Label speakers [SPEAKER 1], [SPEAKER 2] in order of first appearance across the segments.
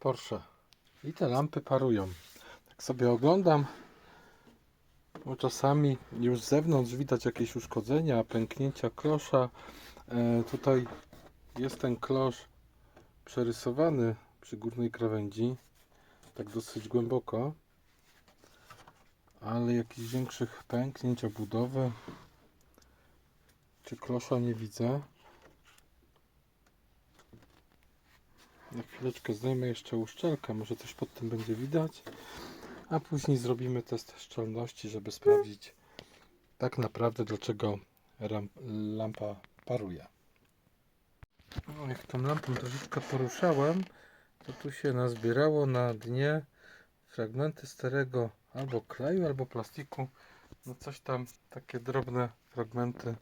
[SPEAKER 1] Porsche. I te lampy parują. Tak sobie oglądam, bo czasami już z zewnątrz widać jakieś uszkodzenia, pęknięcia klosza. E, tutaj jest ten klosz przerysowany przy górnej krawędzi, tak dosyć głęboko, ale jakichś większych pęknięć, obudowy czy klosza nie widzę. Na chwileczkę zdejmę jeszcze uszczelkę, może coś pod tym będzie widać. A później zrobimy test szczelności, żeby sprawdzić tak naprawdę dlaczego lampa paruje. Jak tą lampą troszeczkę poruszałem, to tu się nazbierało na dnie fragmenty starego albo kleju, albo plastiku. No coś tam, takie drobne fragmenty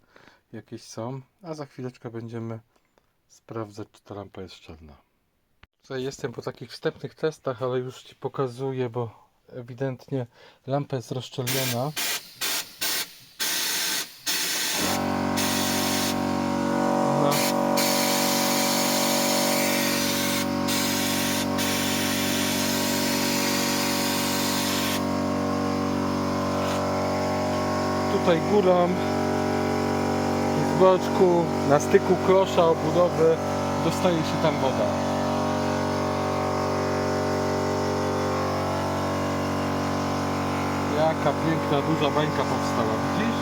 [SPEAKER 1] jakieś są. A za chwileczkę będziemy sprawdzać, czy ta lampa jest szczelna. Tutaj jestem po takich wstępnych testach, ale już Ci pokazuję, bo ewidentnie lampa jest rozszczelniona. No. Tutaj górą i z boczku na styku klosza obudowy dostaje się tam woda. Jaka piękna, duża bańka powstała, widzisz?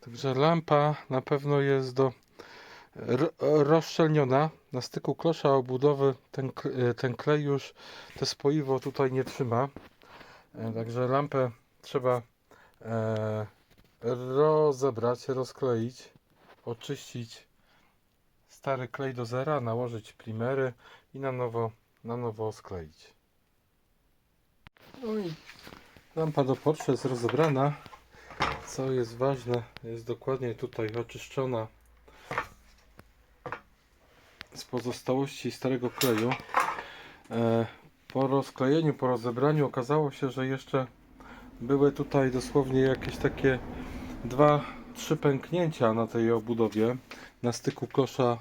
[SPEAKER 1] Także lampa na pewno jest do rozszczelniona. Na styku klosza obudowy ten, e, ten klej już te spoiwo tutaj nie trzyma. E, Także lampę trzeba e, rozebrać, rozkleić, oczyścić stary klej do zera, nałożyć primery i na nowo, na nowo skleić. No i lampa do Porsche jest rozebrana. Co jest ważne, jest dokładnie tutaj oczyszczona z pozostałości starego kleju. E, Po rozklejeniu, po rozebraniu okazało się, że jeszcze były tutaj dosłownie jakieś takie dwa, trzy pęknięcia na tej obudowie, na styku klosza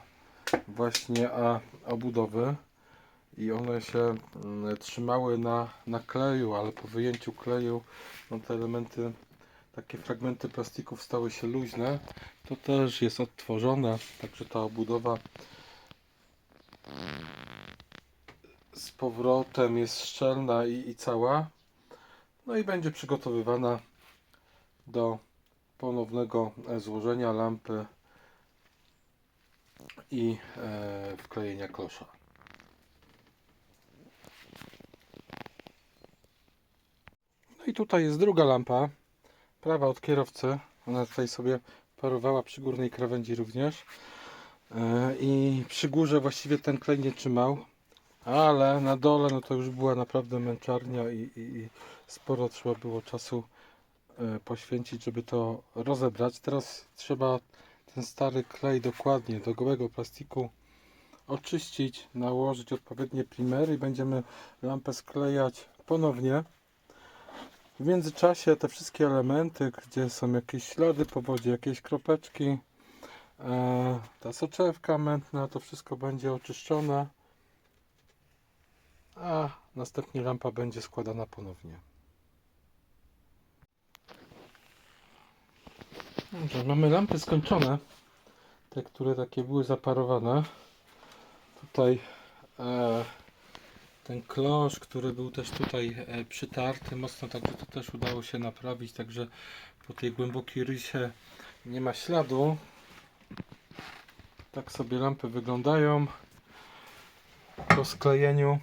[SPEAKER 1] właśnie a obudowy i one się mm, trzymały na, na kleju, ale po wyjęciu kleju no te elementy, takie fragmenty plastików stały się luźne. To też jest odtworzone, także ta obudowa z powrotem jest szczelna i, i cała. No i będzie przygotowywana do ponownego e, złożenia lampy i e, wklejenia klosza. No i tutaj jest druga lampa, prawa od kierowcy. Ona tutaj sobie parowała przy górnej krawędzi również. E, I przy górze właściwie ten klej nie trzymał, ale na dole no to już była naprawdę męczarnia i, i, i sporo trzeba było czasu e, poświęcić, żeby to rozebrać. Teraz trzeba ten stary klej dokładnie do gołego plastiku oczyścić, nałożyć odpowiednie primery i będziemy lampę sklejać ponownie. W międzyczasie te wszystkie elementy, gdzie są jakieś ślady po wodzie, jakieś kropeczki, ta soczewka mętna, to wszystko będzie oczyszczone, a następnie lampa będzie składana ponownie. Dobrze, mamy lampy skończone, te, które takie były zaparowane. Tutaj e, ten klosz, który był też tutaj e, przytarty mocno, także to też udało się naprawić, także po tej głębokiej rysie nie ma śladu. Tak sobie lampy wyglądają po sklejeniu.